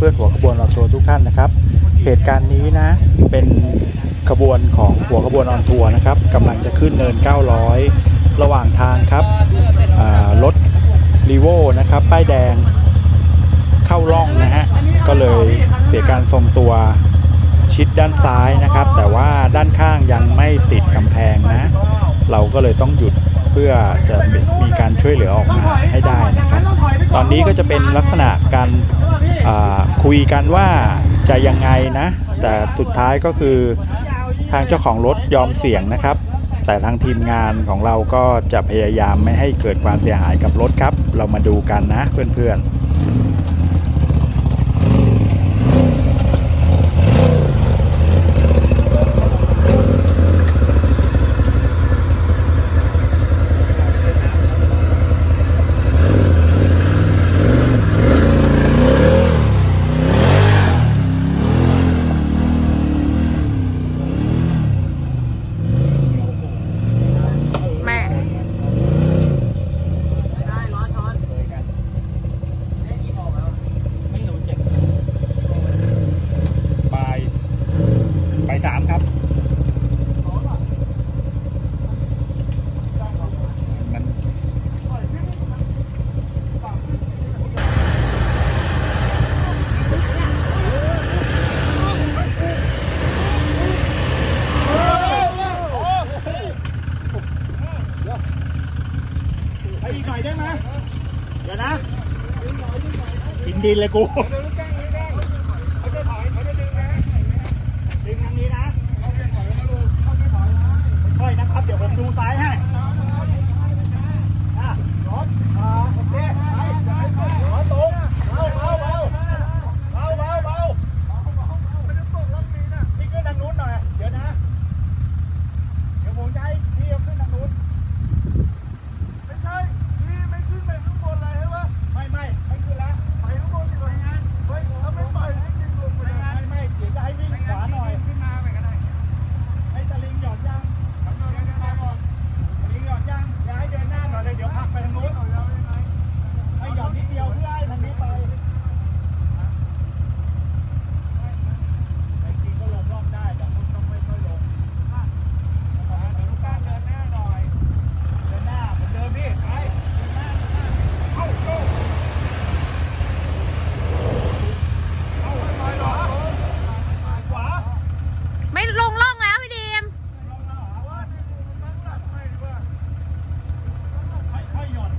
เพื่อหัวขบวนออนทัวร์ทุกท่านนะครับ เหตุการณ์นี้นะเป็นขบวนของหัวขบวนออนทัวร์นะครับกำลังจะขึ้นเนิน 900 ระหว่างทางครับรถรีโวนะครับป้ายแดงเข้าร่องนะฮะก็เลยเสียการทรงตัวชิดด้านซ้ายนะครับ แต่ว่าด้านข้างยังไม่ติดกำแพงนะ เราก็เลยต้องหยุด เพื่อจะมีการช่วยเหลือออกมาให้ได้นะครับตอนนี้ก็จะเป็นลักษณะการคุยกันว่าจะยังไงนะ แต่สุดท้ายก็คือทางเจ้าของรถยอมเสี่ยงนะครับ แต่ทางทีมงานของเราก็จะพยายามไม่ให้เกิดความเสียหายกับรถครับ เรามาดูกันนะเพื่อนๆ แม่ บ่ายบ่ายสามครับมัน ไปอีกหน่อยได้ไหมเดี๋ยวนะกิน ดินเลยกูดึงทางนี้นะค่อยๆนะครับ เดี๋ยวผมดูซ้ายให้อะรถอ่าโอเคไปอย่าให้ตกรถตกเบาเบาเบาเบาเบาเบาไม่ได้ตกรถนี้นะพี่ขึ้นทางนู้นหน่อย เดี๋ยวนะ เดี๋ยวผมจะให้พี่เอาขึ้นทางนู้น ไม่ใช่ พี่ไม่ขึ้นไปข้างบนเลยใช่ปะไม่ไม่ไม่ขึ้นแล้วไปข้างบนดีกว่างั้นเฮ้ยถ้าไม่ไปให้ยิงลงไปไม่งั้นไม่เดี๋ยวจะให้วิ่งขวาหน่อยขึ้นมาไปก็ได้ให้สลิงหย่อนยังทำยังไงก่อนสลิงหย่อนยังอย่าให้เดินหน้าหน่อยเลยเดี๋ยวผลักไปทางนู้นให้หย่อนนิดเดียวเพื่อให้ทางนี้ไปไอ้จริงก็ลงรอบได้แต่คุณต้องไม่ค่อยลงอะเดี๋ยวลูกก้านเดินหน้าหน่อย เดินหน้าเหมือนเดิมพี่ไปเดินหน้าเดินหน้าเข้าโก้เข้าไปเหรอขวา ไม่ลงล่องแล้วพี่ดีม ลงมาเหรอว่านี่กูนั่งหลับไม่ดีกว่าค่อยๆหย่อน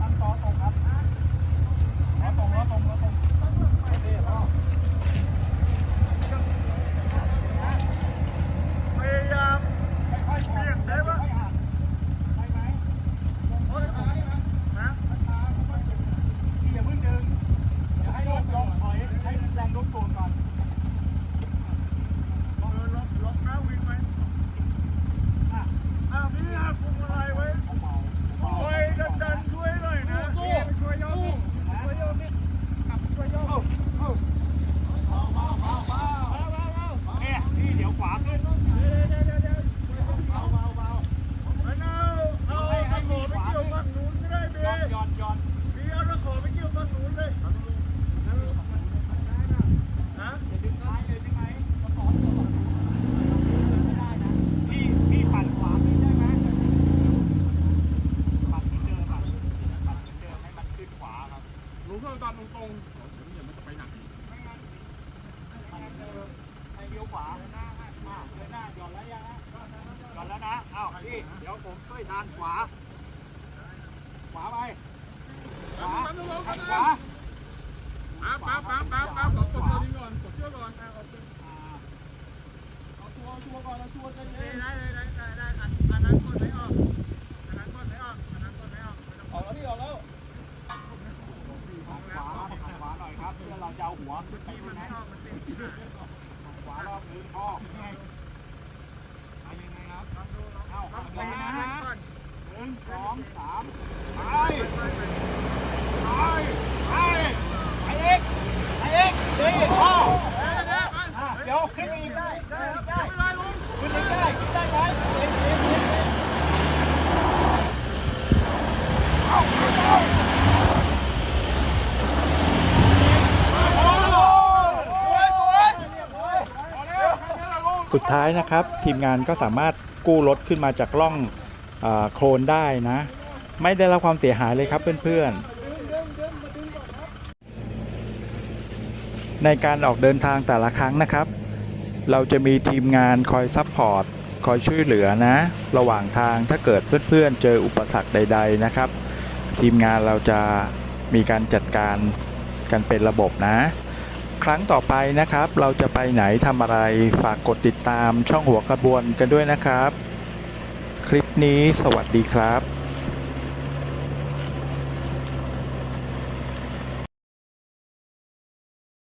ตั้งต่อตรงครับแล้วตรงแล้วตรงแล้วตรงไม่ดีหรอกพยายามค่อยๆเบี่ยงได้ปะได้ไหมโอ้ยซ้ายนะนะช้าๆค่อยๆเบี่ยงพี่อย่าเพิ่งดึงเดี๋ยวให้รถลงถอยให้แรงรถตัวก่อนเออล็อกล็อกหน้าวิ่งไหมอะอะพี่อะคุมอะไรไว้ช่วยดันดันช่วยหน่อยนะพี่ไปช่วยโยกช่วยโยกนี่กลับไปช่วยโยกเอ้าเอ้าเบาเบาเบาเบาเบาเบาเบาเอ๊ะพี่เดี๋ยว ขวาขึ้นเดี๋ยวเดี๋ยวเดี๋ยวเดี๋ยวเบาเบาเบาเอาเอาตะขอไปเกี่ยวฝั่งนู้นก็ได้พี่ย้อนย้อนมีเอาตะขอไปเกี่ยวฝั่งนู้นเลยฮะจะดึงซ้ายเลยใช่ไหมตะขอเกี่ยวฝั่งนู้นไม่ได้นะพี่พี่ปั่นขวาพี่ได้ไหมปั่นที่เดิมปั่นที่เดิมให้มันขึ้นขวาครับรู้เพื่อตอนตรงๆเดี๋ยวมันจะไปหนไม่งั้นมันเดิม ให้เลี้ยวขวาเดินหน้าอะเดินหน้าหย่อนแล้วยังฮะหย่อนแล้วนะอ้าวพี่เดี๋ยวผมช่วยดันขวา ขวาไปขวาขวาปั๊บปั๊บปั๊บปั๊บปั๊บกดตัวนี้ก่อนกดเชือกก่อนเอาตัวร์ชัวก่อนเอาชัวใจเย็นได้ได้ได้ได้ได้อันอันนั้นกดไม่ออกอันนั้นกดไม่ออกอันนั้นกดไม่ออกออกแล้วพี่ออกแล้วขวาขวาหน่อยครับเพื่อเราจะเอาหัวขึ้นไปมันไม่ออกมันติดขวารอบนึงพ่อเอายังไงครับเอาขวานะหนึ่งสองสามไปไปไปไปเอกไปเอกดีพ่อ อะเดี๋ยวขึ้นอีกได้ได้ได้ขึ้นอีกได้ขึ้นได้ไหมขึ้นขึ้นขึ้น สุดท้ายนะครับ ทีมงานก็สามารถกู้รถขึ้นมาจากร่องอโคลนได้นะ ไม่ได้รับความเสียหายเลยครับเพื่อนๆ ในการออกเดินทางแต่ละครั้งนะครับ เราจะมีทีมงานคอยซัพพอร์ตคอยช่วยเหลือนะ ระหว่างทางถ้าเกิดเพื่อนๆ เจออุปสรรคใด ๆนะครับ ทีมงานเราจะมีการจัดการกันเป็นระบบนะ ครั้งต่อไปนะครับ เราจะไปไหนทำอะไรฝากกดติดตามช่องหัวขบวนกันด้วยนะครับ คลิปนี้สวัสดีครับ